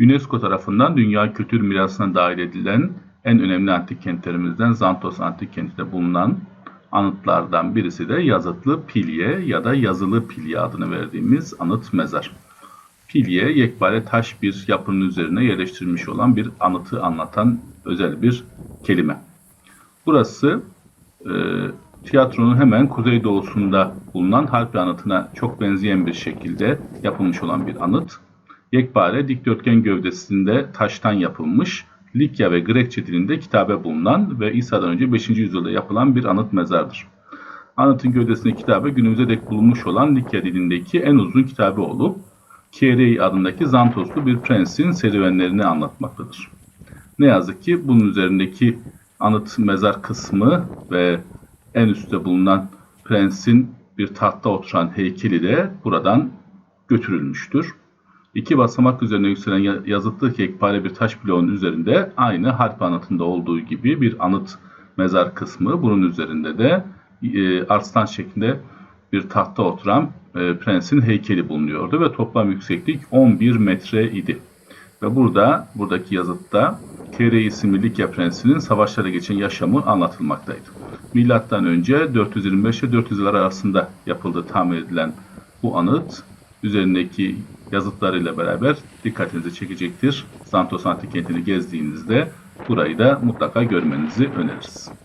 UNESCO tarafından Dünya Kültür Mirası'na dahil edilen en önemli antik kentlerimizden Zantos Antik Kenti'nde bulunan anıtlardan birisi de yazıtlı pilye ya da yazılı pilye adını verdiğimiz anıt mezar. Pilye, yekpare taş bir yapının üzerine yerleştirilmiş olan bir anıtı anlatan özel bir kelime. Burası e, tiyatronun hemen kuzeydoğusunda bulunan Harpi anıtına çok benzeyen bir şekilde yapılmış olan bir anıt. Yekpare dikdörtgen gövdesinde taştan yapılmış, Likya ve Grekçe dilinde kitabe bulunan ve İsa'dan önce 5. yüzyılda yapılan bir anıt mezardır. Anıtın gövdesinde kitabe günümüze dek bulunmuş olan Likya dilindeki en uzun kitabe olup, Kierei adındaki Zantoslu bir prensin serüvenlerini anlatmaktadır. Ne yazık ki bunun üzerindeki anıt mezar kısmı ve en üstte bulunan prensin bir tahtta oturan heykeli de buradan götürülmüştür. İki basamak üzerine yükselen ya- yazıtlı yekpare bir taş bloğun üzerinde aynı harp anıtında olduğu gibi bir anıt mezar kısmı bunun üzerinde de e, arslan şeklinde bir tahtta oturan e, prensin heykeli bulunuyordu ve toplam yükseklik 11 metre idi. Ve burada, buradaki yazıtta Kere isimli Likya prensinin savaşlara geçen yaşamı anlatılmaktaydı. Milattan önce 425 ile 400 yıllar arasında yapıldığı tahmin edilen bu anıt üzerindeki yazıtlarıyla beraber dikkatinizi çekecektir. Santos Antik Kenti'ni gezdiğinizde burayı da mutlaka görmenizi öneririz.